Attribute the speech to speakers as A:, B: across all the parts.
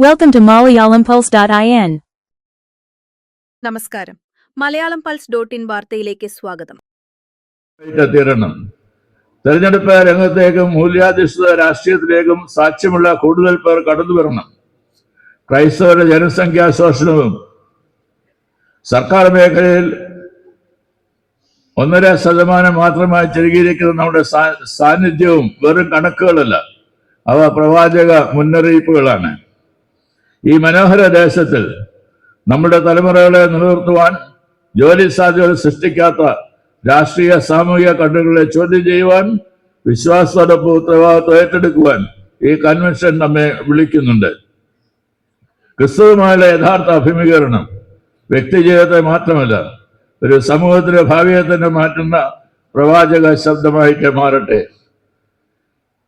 A: Welcome to MalayalamPulse.in.
B: നമസ്കാരം. Malayalam pulse dot in വാർത്തയിലേക്ക് സ്വാഗതം.
C: തീരണം തെരഞ്ഞെടുപ്പ് രംഗത്തേക്കും മൂല്യാധിഷ്ഠിത രാഷ്ട്രീയത്തിലേക്കും സാക്ഷ്യമുള്ള കൂടുതൽ പേർ കടന്നു വരണം. ക്രൈസ്തവരുടെ ജനസംഖ്യാ ശോഷണവും സർക്കാർ മേഖലയിൽ ഒന്നര ശതമാനം മാത്രമായി ചെറുകിയിരിക്കുന്ന നമ്മുടെ സാന്നിധ്യവും വെറും കണക്കുകളല്ല. അവ പ്രവാചക മുന്നറിയിപ്പുകളാണ്. ഈ മനോഹര ദേശത്തിൽ നമ്മുടെ തലമുറകളെ നിലനിർത്തുവാൻ ജോലി സാധ്യതകൾ സൃഷ്ടിക്കാത്ത രാഷ്ട്രീയ സാമൂഹിക കണ്ണുകളെ ചോദ്യം ചെയ്യുവാൻ വിശ്വാസത്തോടൊപ്പം ഉത്തരവാദിത്വം ഏറ്റെടുക്കുവാൻ ഈ കൺവെൻഷൻ നമ്മെ വിളിക്കുന്നുണ്ട്. ക്രിസ്തുവുമായുള്ള യഥാർത്ഥ അഭിമുഖീകരണം വ്യക്തി ജീവിതത്തെ മാത്രമല്ല ഒരു സമൂഹത്തിലെ ഭാവിയെ തന്നെ മാറ്റുന്ന പ്രവാചക ശബ്ദമായിട്ട് മാറട്ടെ.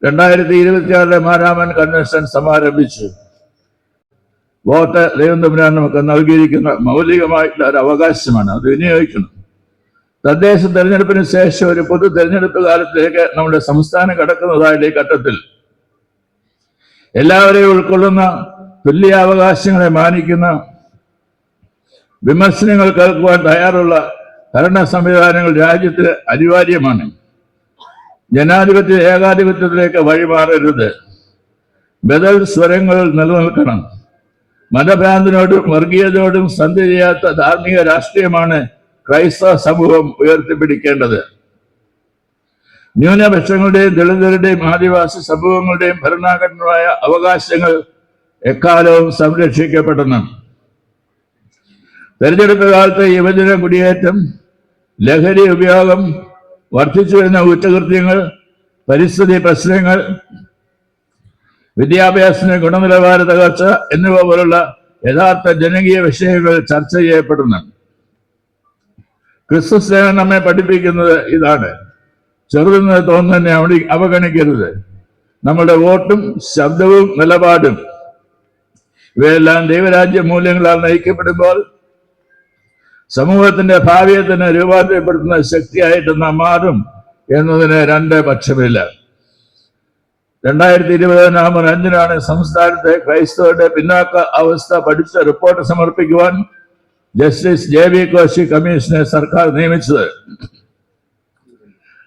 C: രണ്ടായിരത്തി ഇരുപത്തിയാറിലെ മാരാമൻ കൺവെൻഷൻ സമാരംഭിച്ചു. വോട്ട് ദൈവം തമ്പുരാൻ നമുക്ക് നൽകിയിരിക്കുന്ന മൗലികമായിട്ടുള്ള ഒരു അവകാശമാണ്. അത് വിനിയോഗിക്കണം. തദ്ദേശ തെരഞ്ഞെടുപ്പിന് ശേഷം ഒരു പൊതു തെരഞ്ഞെടുപ്പ് കാലത്തിലേക്ക് നമ്മുടെ സംസ്ഥാനം കടക്കുന്നതായിട്ട് ഈ ഘട്ടത്തിൽ എല്ലാവരെയും ഉൾക്കൊള്ളുന്ന തുല്യാവകാശങ്ങളെ മാനിക്കുന്ന വിമർശനങ്ങൾ കേൾക്കുവാൻ തയ്യാറുള്ള ഭരണ സംവിധാനങ്ങൾ രാജ്യത്തിന് അനിവാര്യമാണ്. ജനാധിപത്യ ഏകാധിപത്യത്തിലേക്ക് വഴിമാറരുത്. ബദൽ സ്വരങ്ങൾ നിലനിൽക്കണം. മതഭ്രാന്തിനോടും വർഗീയതയോടും സന്ധി ചെയ്യാത്ത ധാർമ്മിക രാഷ്ട്രീയമാണ് ക്രൈസ്തവ സമൂഹം ഉയർത്തിപ്പിടിക്കേണ്ടത്. ന്യൂനപക്ഷങ്ങളുടെയും ദളിതരുടെയും ആദിവാസി സമൂഹങ്ങളുടെയും ഭരണഘടനമായ അവകാശങ്ങൾ എക്കാലവും സംരക്ഷിക്കപ്പെടണം. തെരഞ്ഞെടുപ്പ് കാലത്ത് യുവജന കുടിയേറ്റം ലഹരി ഉപയോഗം വർദ്ധിച്ചു വരുന്ന കുറ്റകൃത്യങ്ങൾ പരിസ്ഥിതി പ്രശ്നങ്ങൾ വിദ്യാഭ്യാസത്തിന് ഗുണനിലവാര തകർച്ച എന്നിവ പോലുള്ള യഥാർത്ഥ ജനകീയ വിഷയങ്ങൾ ചർച്ച ചെയ്യപ്പെടുന്നു ക്രിസ്തു സേവൻ നമ്മെ പഠിപ്പിക്കുന്നത് ഇതാണ്. ചെറുതെന്ന് തോന്നുന്നതിനെ അവിടെ അവഗണിക്കരുത്. നമ്മുടെ വോട്ടും ശബ്ദവും നിലപാടും. ഇവയെല്ലാം ദൈവരാജ്യ മൂല്യങ്ങളാൽ നയിക്കപ്പെടുമ്പോൾ സമൂഹത്തിന്റെ ഭാവിയെ തന്നെ രൂപാന്തരപ്പെടുത്തുന്ന ശക്തിയായിട്ട് നാം മാറും എന്നതിന് രണ്ട് പക്ഷമില്ല. രണ്ടായിരത്തി ഇരുപത് നവംബർ അഞ്ചിനാണ് സംസ്ഥാനത്തെ ക്രൈസ്തവരുടെ പിന്നാക്ക അവസ്ഥ പഠിച്ച റിപ്പോർട്ട് സമർപ്പിക്കുവാൻ ജസ്റ്റിസ് ജെ വി കോശി കമ്മീഷനെ സർക്കാർ നിയമിച്ചത്.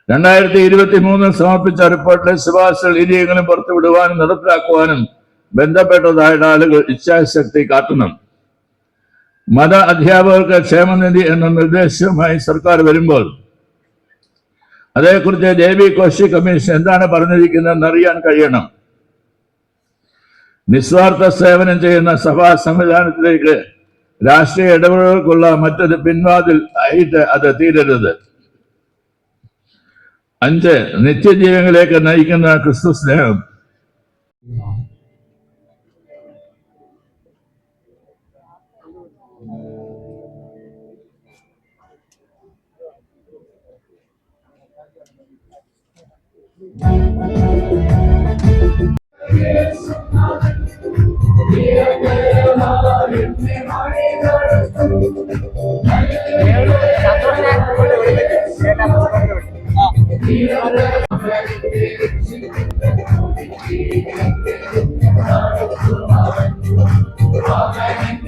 C: രണ്ടായിരത്തി ഇരുപത്തി മൂന്നിൽ സമർപ്പിച്ച റിപ്പോർട്ടിലെ ശുപാർശകൾ ഇനിയെങ്കിലും പുറത്തുവിടുവാനും നടപ്പിലാക്കുവാനും ബന്ധപ്പെട്ടതായിട്ട് ആളുകൾ ഇച്ഛാശക്തി കാട്ടണം. മത അധ്യാപകർക്ക് ക്ഷേമനിധി എന്ന നിർദ്ദേശവുമായി സർക്കാർ വരുമ്പോൾ അതേക്കുറിച്ച് ജെ ബി കോശി കമ്മീഷൻ എന്താണ് പറഞ്ഞിരിക്കുന്നതെന്ന് അറിയാൻ കഴിയണം. നിസ്വാർത്ഥ സേവനം ചെയ്യുന്ന സഭാ സംവിധാനത്തിലേക്ക് രാഷ്ട്രീയ ഇടപെടലുകൾക്കുള്ള മറ്റൊരു പിൻവാതിൽ ആയിട്ട് അത് തീരരുത്. അഞ്ച് നിത്യജീവങ്ങളിലേക്ക് നയിക്കുന്ന ക്രിസ്തു സ്നേഹം.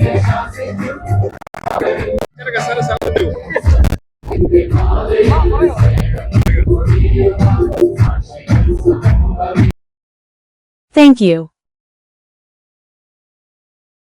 C: Amen.
A: Thank you.